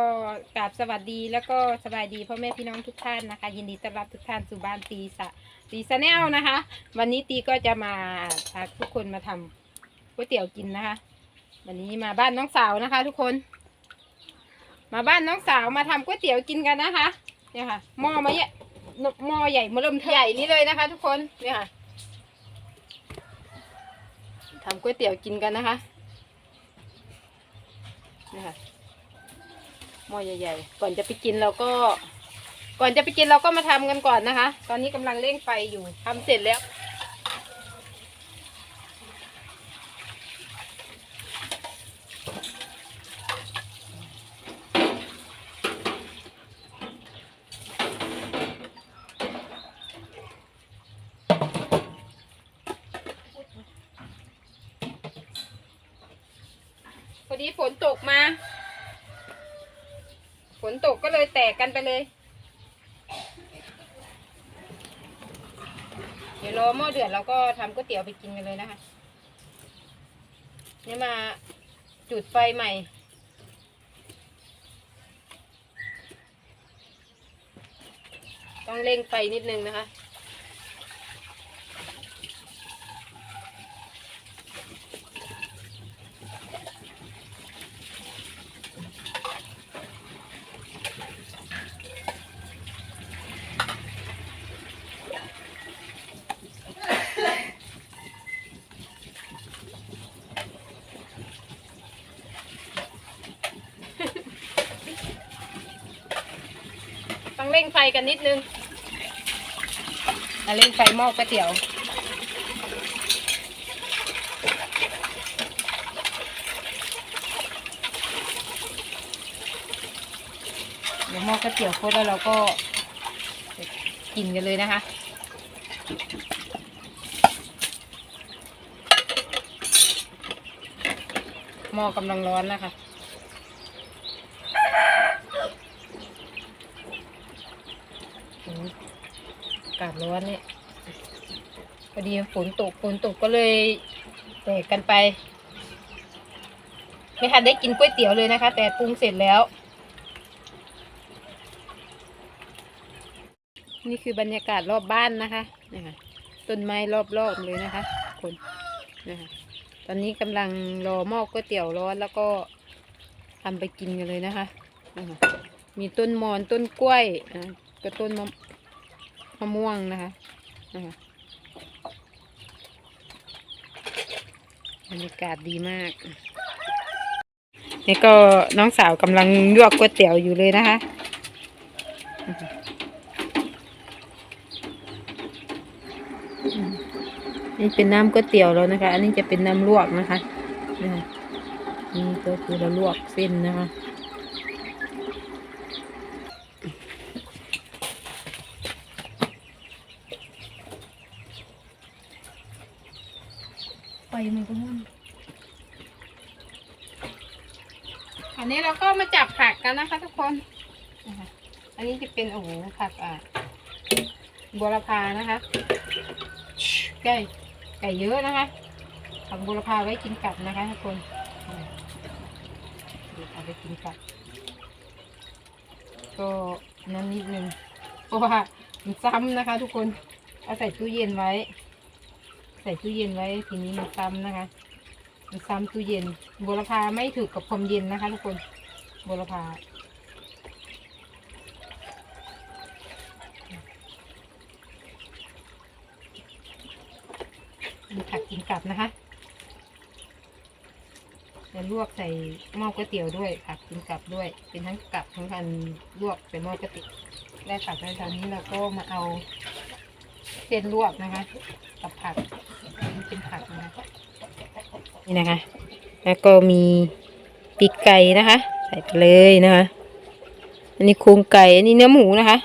ก็กราบสวัสดีแล้วก็สบายดีพ่อแม่พี่น้องทุกท่านนะคะ ยินดีต้อนรับทุกท่านสู่บ้านตีสะตีสะแนลนะคะ วันนี้ตีก็จะมาพาทุกคนมาทำก๋วยเตี๋ยวกินนะคะ วันนี้มาบ้านน้องสาวนะคะ ทุกคน มาบ้านน้องสาวมาทำก๋วยเตี๋ยวกินกันนะคะ เนี่ยค่ะหม้อมาเนี่ยหม้อใหญ่มาเริ่มใหญ่นี้เลยนะคะ ทุกคนเนี่ยค่ะทำก๋วยเตี๋ยวกินกันนะคะเนี่ยค่ะ หม้อใหญ่ๆ ก่อนจะไปกินเราก็ ก่อนจะไปกินเราก็มาทำกันก่อนนะคะ ตอนนี้กำลังเร่งไฟอยู่ทำเสร็จแล้ว พอดีฝนตกมา ฝนตกก็เลยแตกกันไปเลย เดี๋ยวรอหม้อเดือดเราก็ทำก๋วยเตี๋ยวไปกินกันเลยนะคะนี่มาจุดไฟใหม่ ต้องเร่งไฟนิดนึงนะคะ ร่งไฟกันนิดนึงเร่งไฟหม้อก๋วยเตี๋ยวเดี๋ยวหม้อก๋วยเตี๋ยวคตรแล้วเราก็กินกันเลยนะคะหม้อกำลังร้อนนะคะ โอ้ยอากาศ ร้อนเนี่ยพอดีฝนตกฝนตกก็เลยแตกกันไป ไม่ทันได้กินก๋วยเตี๋ยวเลยนะคะ แต่ปรุงเสร็จแล้ว นี่คือบรรยากาศรอบบ้านนะคะนะคะต้นไม้รอบๆเลยนะคะคนนะคะตอนนี้กำลังรอหม้อก๋วยเตี๋ยวร้อนแล้วก็ทำไปกินกันเลยนะคะะคะมีต้นมอนต้นกล้วยอะก็ต้นมะ มะม่วงนะคะบรรยากาศดีมาก นี่ก็น้องสาวกำลังยวกก๋วยเตี๋ยวอยู่เลยนะคะ นี่เป็นน้ำก๋วยเตี๋ยวแล้วนะคะ อันนี้จะเป็นน้ำลวกนะคะนะคะนี่ก็คือเราลวกเส้นนะคะ มันก็มุ่นอันนี้เราก็มาจับผักกันนะคะ ทุกคนนะคะอันนี้จะเป็นโอ้โหผักอะบัวลพานะคะไก่ไก่เยอะนะคะผักบุรพาไว้กินกับนะคะทุกคนเดี๋ยวเอาไปกินกับก็นั้นนิดนึงเพราะว่ามันซ้ำนะคะ ทุกคนเอาใส่ตู้เย็นไว้ ใส่ตู้เย็นไว้ทีนี้มันซ้ำนะคะมันซ้ำตู้เย็นบุรพาไม่ถือกับความเย็นนะคะทุกคนบุรพามีผักกินกลับนะคะจะลวกใส่หม้อก๋วยเตี๋ยวด้วยผักกินกลับด้วย เป็นทั้งกลับทั้งอันลวกใส่หม้อก๋วยเตี๋ยวได้ผักในตอนนี้เราก็มาเอาเส้นลวกนะคะ กับผัก นี่เป็นผักนะคะ นี่นะคะ แล้วก็มีปีกไก่นะคะ ใส่ไปเลยนะคะ อันนี้โครงไก่ อันนี้เนื้อหมูนะคะ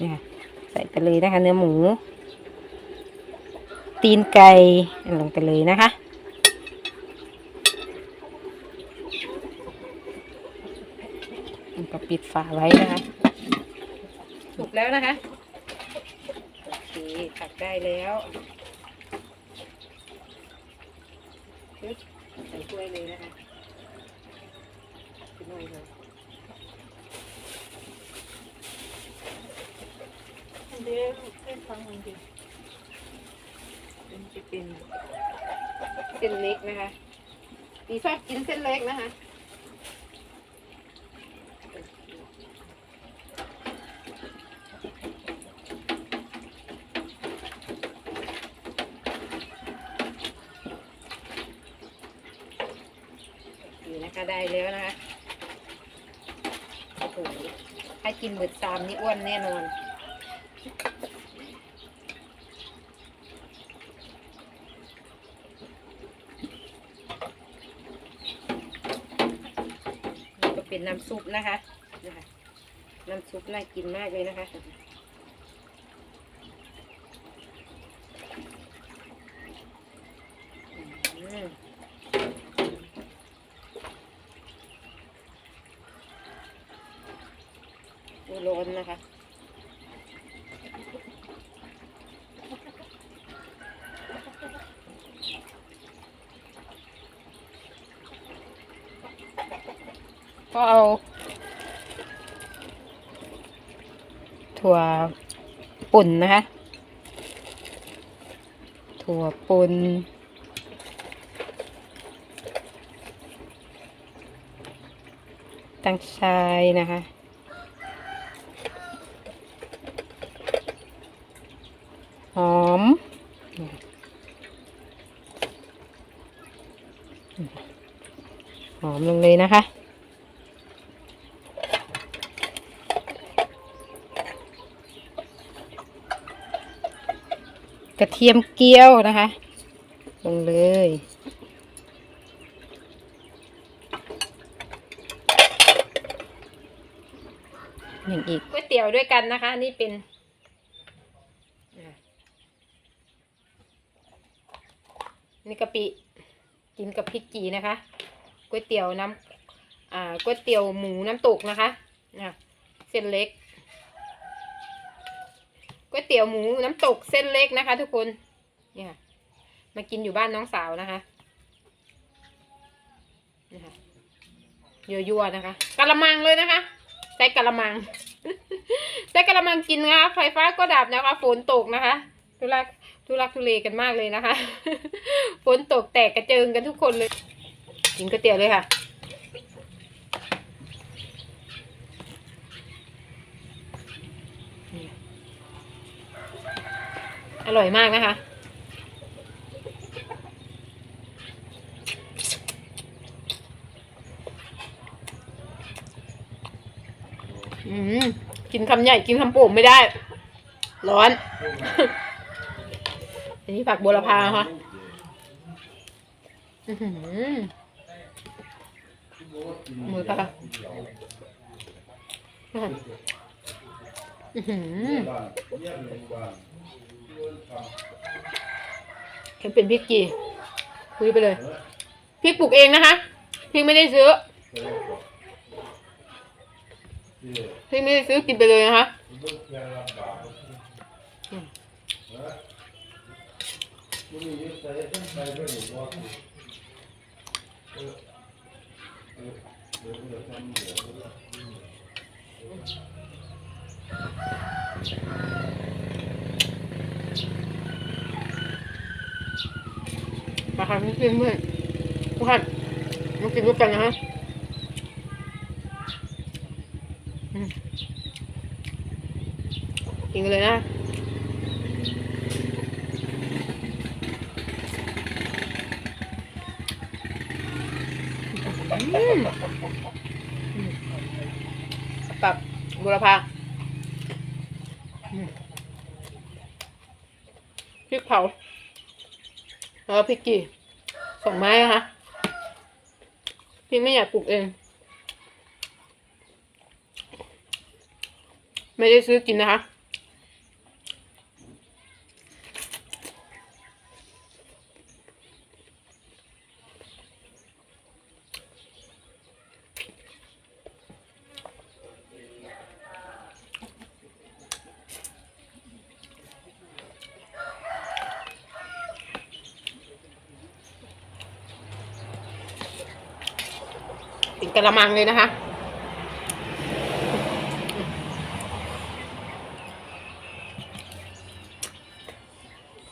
นี่ค่ะใส่ไปเลยนะคะ เนื้อหมู ตีนไก่ลงไปเลยนะคะก็ปิดฝาไว้นะคะสุกแล้วนะคะโอเคตักได้แล้ว ปึ๊บใส่ถ้วยเลยนะคะกินเลยเลยเดี๋ยวเส้นฟังมันดีเป็นเป็นเส้นเล็กนะคะดีชอบกินเส้นเล็กนะคะ กินเบิดตามนี่อ้วนแน่นอน นี่ก็เป็นน้ำซุปนะคะ นะคะ น้ำซุปน่ากินมากเลยนะคะอืม ดูร้อนนะคะ ก็เอา ถั่ว ป่นนะคะ ถั่วป่นตังชายนะคะหอม หอมลงเลยนะคะ ระเทียมเกี๊ยวนะคะ ลงเลย อย่างอีกก๋วยเตี๋ยวด้วยกันนะคะ นี่เป็นนี่กะปิกินกับพริกจีนะคะก๋วยเตี๋ยวน้ำอ่าก๋วยเตี๋ยวหมูน้ำตกนะคะอะเส้นเล็ก วยเตี๋ยวหมูน้ำตกเส้นเล็กนะคะ ทุกคน เนี่ยค่ะมากินอยู่บ้านน้องสาวนะคะนะคะยั่วๆนะคะกะละมังเลยนะคะใช้กะละมังใช้กะละมังกินนะคะไฟฟ้าก็ดับนะคะฝนตกนะคะทุลักทุลักทุเลกันมากเลยนะคะฝนตกแตกกระเจิงกันทุกคนเลย กินก๋วยเตี๋ยวเลยค่ะ อร่อยมากนะคะ อืม กินคำใหญ่กินคำโป่งไม่ได้ ร้อน อันนี้ผักบัวละพาค่ะอือหือมือปลาอือหือ เห็นเป็นพริกกี่คุยไปเลยพริกปลูกเองนะคะพริกไม่ได้ซื้อพริกไม่ได้ซื้อกินไปเลยนะคะ มาค่ะเพื่นเพื่อนทุกท่านมากินด้วยกันนะฮะกินกันเลยนะอืมอืมปรับบุรพาพริกเผา แล้วพริกกี่สองไม้นะคะพี่ไม่อยากปลูกเอง ไม่ได้ซื้อกินนะคะ กระมังเลยนะคะ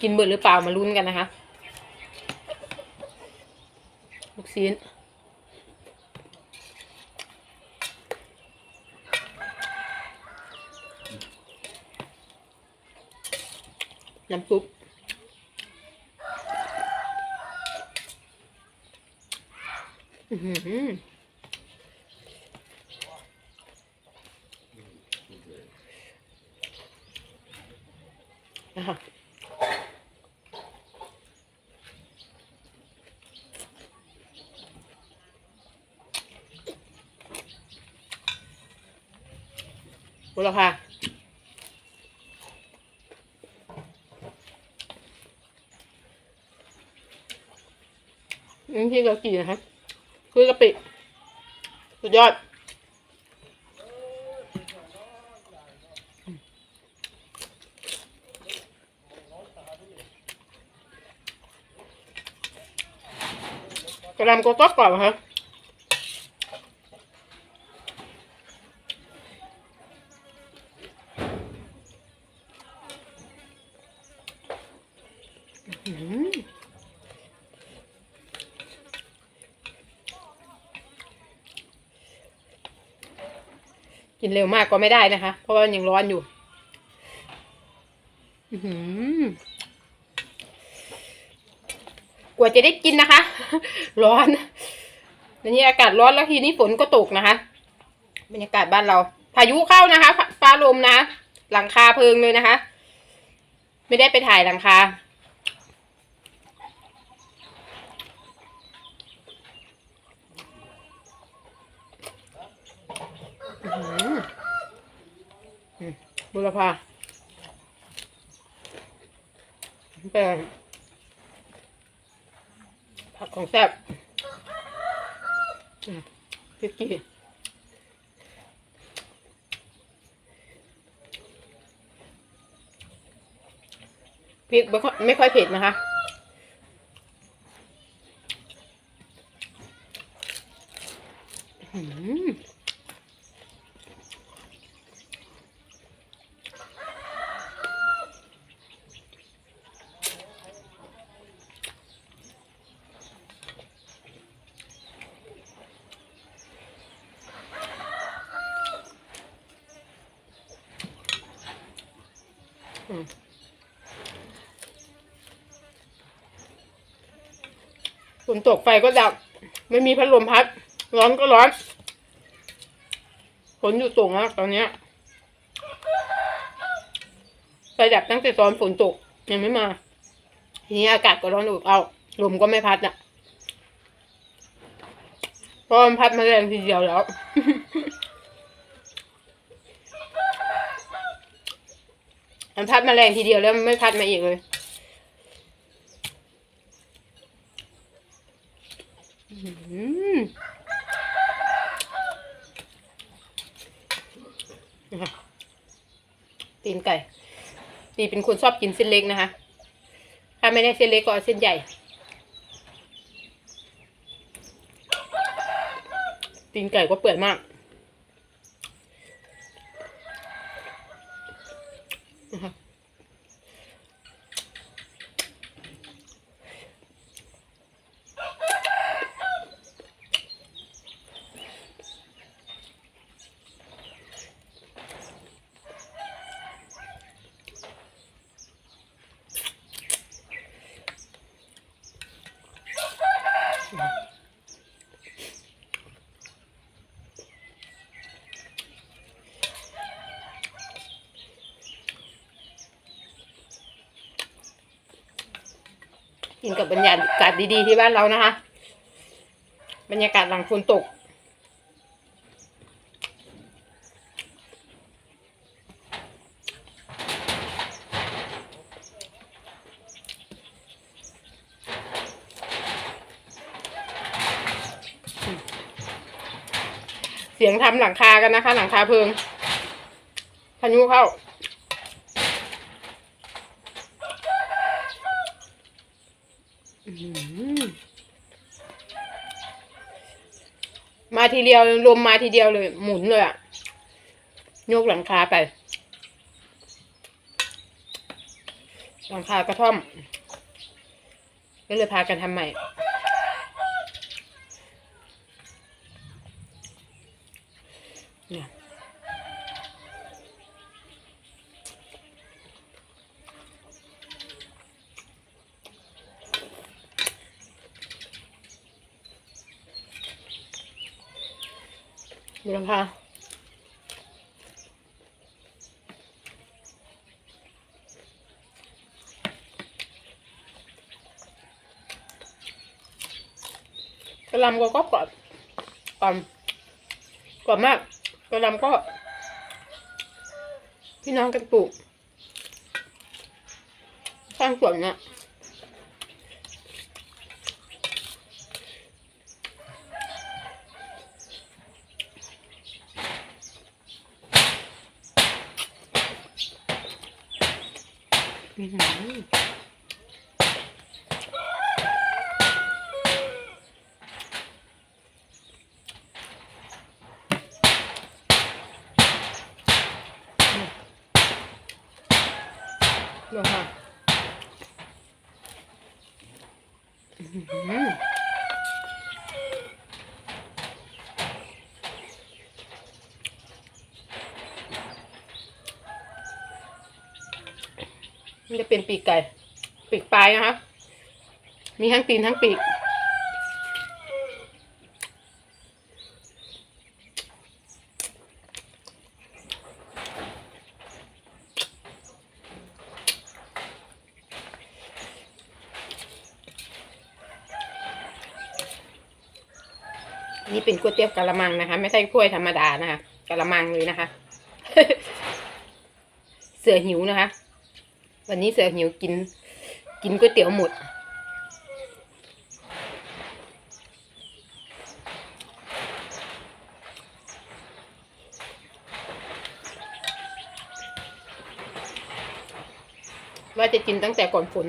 กินเบิดหรือเปล่ามาลุ้นกันนะคะ ลูกชิ้นน้ำซุปอือหือ นะคะหมดแล้วค่ะนี่ที่เรากินนะคะคือกะปิ สุดยอด กระลำก็ก็กรอบนะคะอื้อหือกินเร็วมากก็ไม่ได้นะคะ เพราะว่ามันยังร้อนอยู่ อือหือ กว่าจะได้กินนะคะ ร้อนแล้วนี่อากาศร้อนแล้วทีนี้ฝนก็ตกนะคะ บรรยากาศบ้านเรา พายุเข้านะคะฟ้าลมนะ หลังคาเพิงเลยนะคะ ไม่ได้ไปถ่ายหลังคาบุรพาเป็น ผักของแซ่บพริกกี้พริกไม่ค่อยไม่ค่อยเผ็ดนะคะ อื้อหือ อืมฝน ตกไฟก็ดับ ไม่มีพัดลมพัด ร้อนก็ร้อนฝนอยู่ตกนะตอนเนี้ยไฟดับตั้งแต่ตอนฝนตกยังไม่มา ทีนี้อากาศก็ร้อนอบเอาวลมก็ไม่พัดอะพราะมันพัดมาแรงทีเดียวแล้ว มันพัดมาแรงทีเดียวแล้วมันไม่พัดมาอีกเลยอื้อหือนะคะ ตีนไก่ตีเป็นคนชอบกินเส้นเล็กนะคะ ถ้าไม่ได้เส้นเล็กก็เอาเส้นใหญ่ ตีนไก่ก็เปื่อยมากนะคะ กินกับบรรยากาศดีๆที่บ้านเรานะคะ บรรยากาศหลังฝนตก เสียงทำหลังคากันนะคะ หลังคาเพิงพายุเข้า อื้อหือมา ทีเดียวลมมาทีเดียวเลย หมุนเลยอะยกหลังคาไป หลังคากระท่อม ก็เลยพากันทำใหม่ ดูนะคะกระลำก็กรอบกรอบกรอบกรอบมากกระลำก็ พี่น้องกันปลูกข้างสวนเนี่ยอหือ ดูค่ะมันจะเป็นปีกไก่ ปีกปลายนะคะ มีทั้งตีนทั้งปีก ก๋วยเตี๋ยวกะละมังนะคะ ไม่ใช่ถ้วยธรรมดานะคะกะละมังเลยนะคะ เสือหิวนะคะ วันนี้เสือหิวกิน กินก๋วยเตี๋ยวหมดว่าจะกินตั้งแต่ก่อนฝน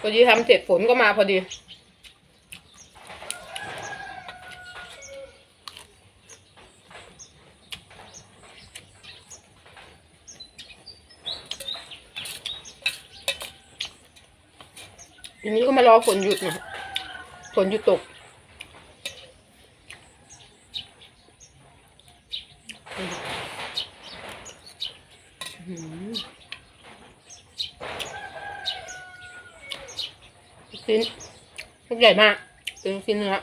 พอดีทำเสร็จฝนก็มาพอดี ทีนี้ก็มาร อฝนหยุดนะฝนหยุดตกชิ้นลูกใหญ่มากเป็นชิ้นเนื้อ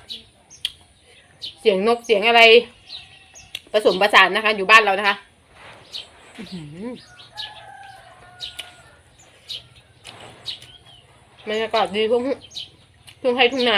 เสียงนกเสียงอะไร ผสมประสานนะคะ อยู่บ้านเรานะคะอื้อหือ บรรยากาศดีทุ่งทุ่งไทยทุ่งนา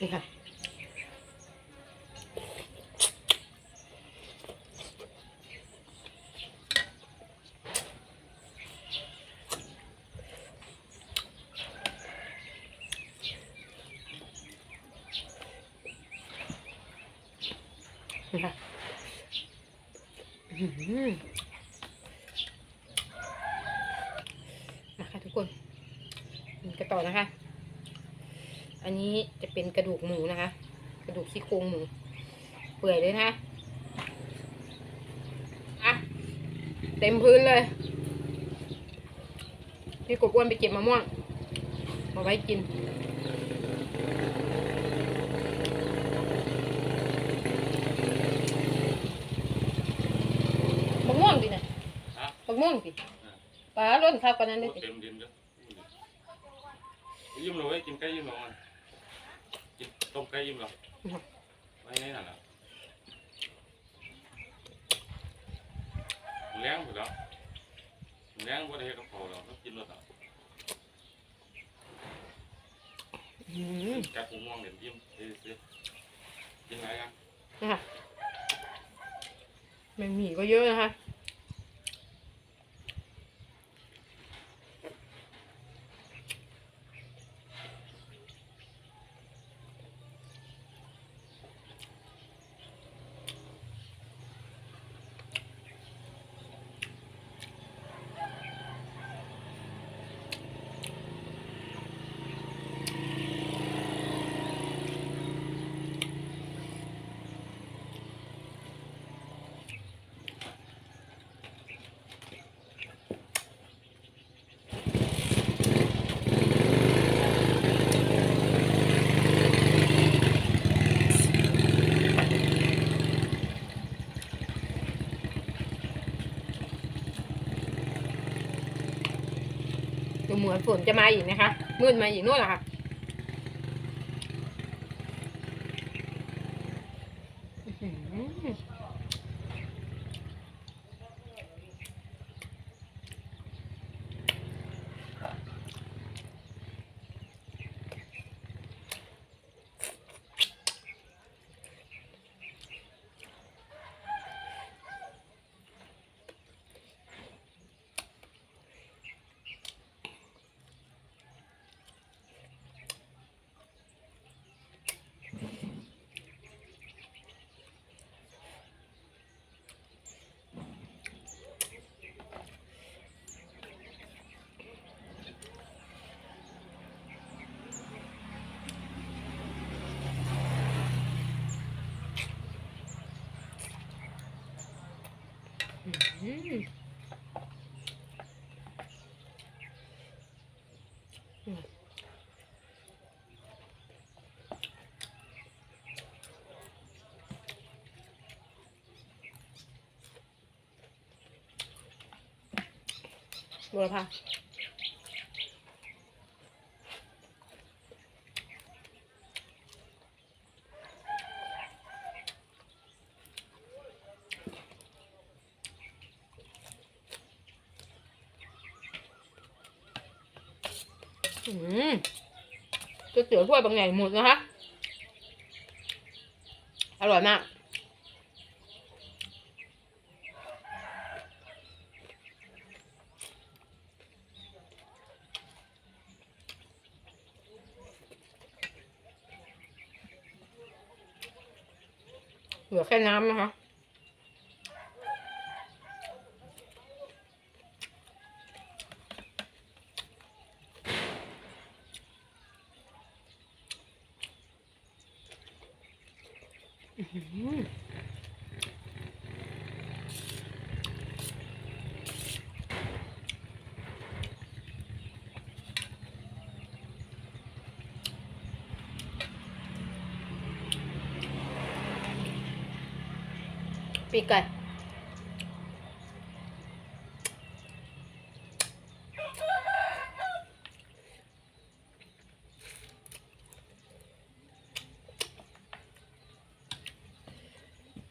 นี่ค่ะ นี่ค่ะอื้อหือนะคะทุกคนกินกันต่อนะคะ อั นนี้จะเป็นกระดูกหมูนะคะ กระดูกซี่โครงหมูเปื่อยเลยนะคะอะเต็มพื้นเลยพี่กบอ้วนไปเก็บมะม่วงมาไว้กินมะม่วงดินะฮะมะม่วงดิปลาล้นข้าวกันนั้นเลยสิเต็มดินเด้อ ยิ้มเลยเว้ยกินไก่ยิ้มลงมากินต้มไก่ยิ้มลงไว้ในนั่นแหละแรงหมดแล้วแรงบ่ได้เฮ็ดกับเขาแล้วต้องกินรสอะอืมกัดหูม่วงเด่นยิ้มเฮ้ยกินอะไรกันนะคะแมงหมี่ก็เยอะนะคะ เหมือนฝนจะมาอีกนะคะมืดมาอีกนู่นแหละค่ะอื้อหืออื้อหือ บัวละพาอืมก๋วย เตี๋ยวถ้วยบางใหญ่หมดนะคะ อร่อยมาก เหลือแค่น้ำนะคะ อื้อหือ ปีกไก่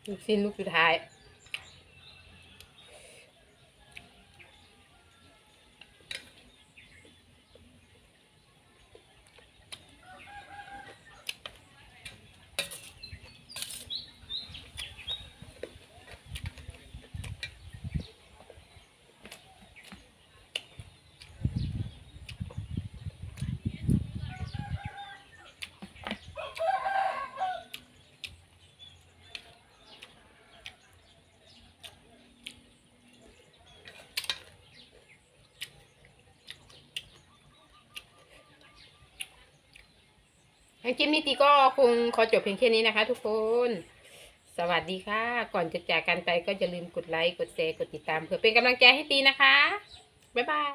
ลูกชิ้นลูกสุดท้าย อ งั้นคลิปนี้ตีก็คงขอจบเพียงแค่นี้นะคะ ทุกคน สวัสดีค่ะ ก่อนจะจากกันไปก็อย่าลืมกดไลค์ กดแชร์ กดติดตามเพื่อเป็นกำลังใจให้ตีนะคะ บ๊ายบาย